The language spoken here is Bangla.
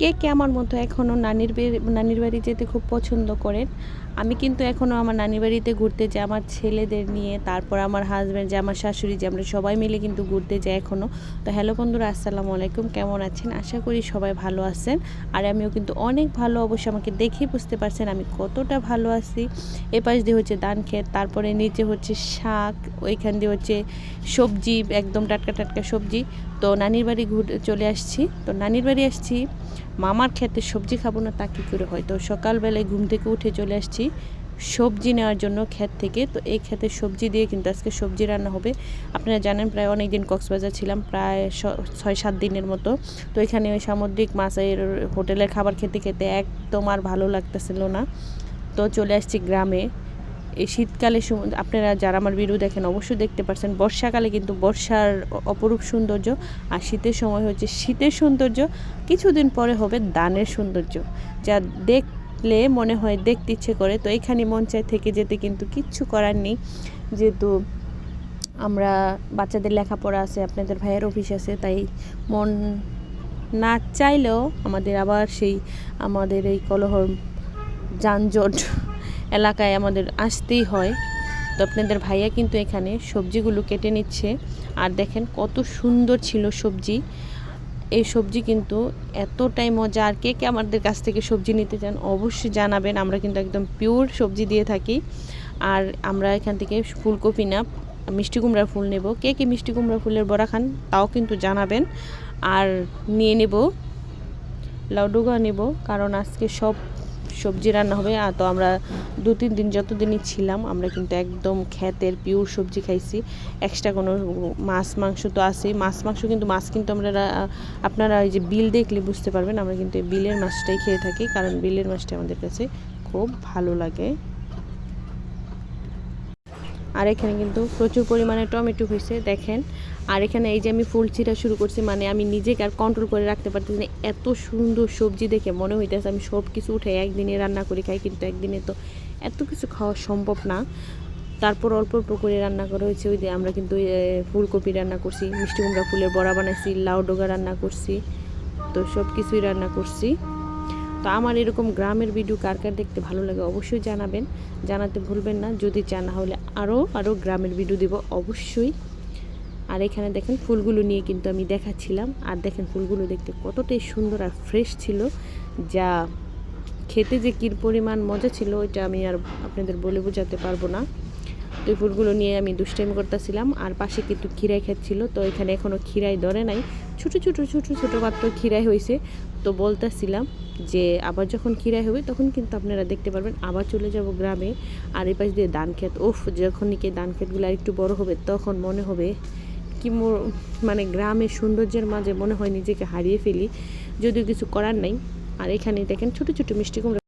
কে কে আমার মতো এখনও নানির নানির বাড়ি যেতে খুব পছন্দ করেন? আমি কিন্তু এখনও আমার নানির বাড়িতে ঘুরতে যাই, আমার ছেলেদের নিয়ে, তারপর আমার হাজব্যান্ড যে আমার শাশুড়ি, যে আমরা সবাই মিলে কিন্তু ঘুরতে যাই এখনও তো হ্যালো বন্ধুরা, আসসালামু আলাইকুম, কেমন আছেন? আশা করি সবাই ভালো আছেন। আর আমিও কিন্তু অনেক ভালো, অবশ্যই আমাকে দেখেই বুঝতে পারছেন আমি কতটা ভালো আছি। এ পাশ দিয়ে হচ্ছে ধান ক্ষেত, তারপরে নিচে হচ্ছে শাক, ওইখান দিয়ে হচ্ছে সবজি, একদম টাটকা টাটকা সবজি। তো নানির বাড়ি ঘুর চলে আসছি। তো নানির বাড়ি আসছি। মামার ক্ষেতে সবজি খাব না তা কী করে হয়? তো সকালবেলায় ঘুম থেকে উঠে চলে আসছি সবজি নেওয়ার জন্য ক্ষেত থেকে। তো এই ক্ষেতে সবজি দিয়ে কিন্তু আজকে সবজি রান্না হবে। আপনারা জানেন প্রায় অনেক দিন কক্সবাজার ছিলাম, প্রায় ছয়, সাত দিনের মতো। তো এখানে ওই সামুদ্রিক মাছের হোটেলের খাবার খেতে খেতে একদম আর ভালো লাগতেছিল না। তো চলে আসছি গ্রামে। এই শীতকালে আপনারা যারা আমার ভিডিও দেখেন অবশ্যই দেখতে পাচ্ছেন বর্ষাকালে কিন্তু বর্ষার অপরূপ সৌন্দর্য আর শীতের সময় হচ্ছে শীতের সৌন্দর্য, কিছুদিন পরে হবে দানের সৌন্দর্য। যা দেখলে মনে হয় দেখতে ইচ্ছে করে। তো এখানে মন চায় থেকে যেতে কিন্তু কিচ্ছু করার নেই। যেহেতু আমরা বাচ্চাদের লেখাপড়া আছে, আপনাদের ভাইয়ের অফিস আছে, তাই মন না চাইলেও আমাদের আবার সেই আমাদের এই কলহ যানজট এলাকায় আমাদের আসতেই হয়। তো আপনাদের ভাইয়া কিন্তু এখানে সবজিগুলো কেটে নিচ্ছে। আর দেখেন কত সুন্দর ছিল সবজি। এই সবজি কিন্তু এতটাই মজা। আর কে কে আমাদের কাছ থেকে সবজি নিতে চান অবশ্যই জানাবেন। আমরা কিন্তু একদম পিওর সবজি দিয়ে থাকি। আর আমরা এখান থেকে ফুলকপি না, মিষ্টি কুমড়ার ফুল নেব। কে কে মিষ্টি কুমড়া ফুলের বড়া খান তাও কিন্তু জানাবেন। আর নিয়ে নেব, লাউডুগা নেব। কারণ আজকে সব সবজি রান্না হবে। আর তো আমরা দু তিন দিন যতদিনই ছিলাম, আমরা কিন্তু একদম ক্ষেতের পিওর সবজি খাইছি। এক্সট্রা কোনো মাছ, মাংস তো আছেই। মাছ, মাংস কিন্তু, মাছ কিন্তু আমরা আপনারা ওই যে বিল দেখলে বুঝতে পারবেন, আমরা কিন্তু বিলের মাছটাই খেয়ে থাকি, কারণ বিলের মাছটা আমাদের কাছে খুব ভালো লাগে। আর এখানে কিন্তু প্রচুর পরিমাণে টমেটো হয়েছে, দেখেন। আর এখানে এই যে আমি ফুল ছিঁড়া শুরু করছি মানে আমি নিজেকে আর কন্ট্রোল করে রাখতে পারতেছি না। এত সুন্দর সবজি দেখে মনে হইতেছে আমি সব কিছু উঠে একদিনে রান্না করে খাই, কিন্তু একদিনে তো এত কিছু খাওয়া সম্ভব না। তারপর অল্প অল্প করে রান্না করা হয়েছে, ওই আমরা কিন্তু ফুলকপি রান্না করছি, মিষ্টি কুমড়া ফুলের বড়া বানাইছি, লাউ ডোগা রান্না করছি, তো সব কিছুই রান্না করছি। তো আমার এরকম গ্রামের ভিডিও কার কার দেখতে ভালো লাগে অবশ্যই জানাবেন। জানাতে ভুলবেন না। যদি চান হলে আরও আরও গ্রামের ভিডিও দেব অবশ্যই। আর এখানে দেখেন ফুলগুলো নিয়ে কিন্তু আমি দেখাচ্ছিলাম। আর দেখেন ফুলগুলো দেখতে কতটাই সুন্দর আর ফ্রেশ ছিল। যা খেতে যে কী পরিমাণ মজা ছিল, ওইটা আমি আর আপনাদের বলে বোঝাতে পারব না। এই ফুলগুলো নিয়ে আমি দুষ্টাইম করতেছিলাম। আর পাশে কিন্তু খিরাই খাচ্ছিল তো এখানে এখনও খিরাই ধরে নাই। ছোটো ছোটো ছোটো ছোটো মাত্র খিরাই হয়েছে তো বলতেছিলাম যে, আবার যখন খিরাই হবে, তখন কিন্তু আপনারা দেখতে পারবেন, আবার চলে যাব গ্রামে। আর এই পাশ দিয়ে ধান ক্ষেত ওফ যখন নাকি ধান ক্ষেতগুলো আর একটু বড় হবে, তখন মনে হবে কি মানে গ্রামের সৌন্দর্যের মাঝে মনে হয় নিজেকে হারিয়ে ফেলি। যদিও কিছু করার নাই। আর এখানে দেখেন ছোটো ছোটো মিষ্টি কুমড়া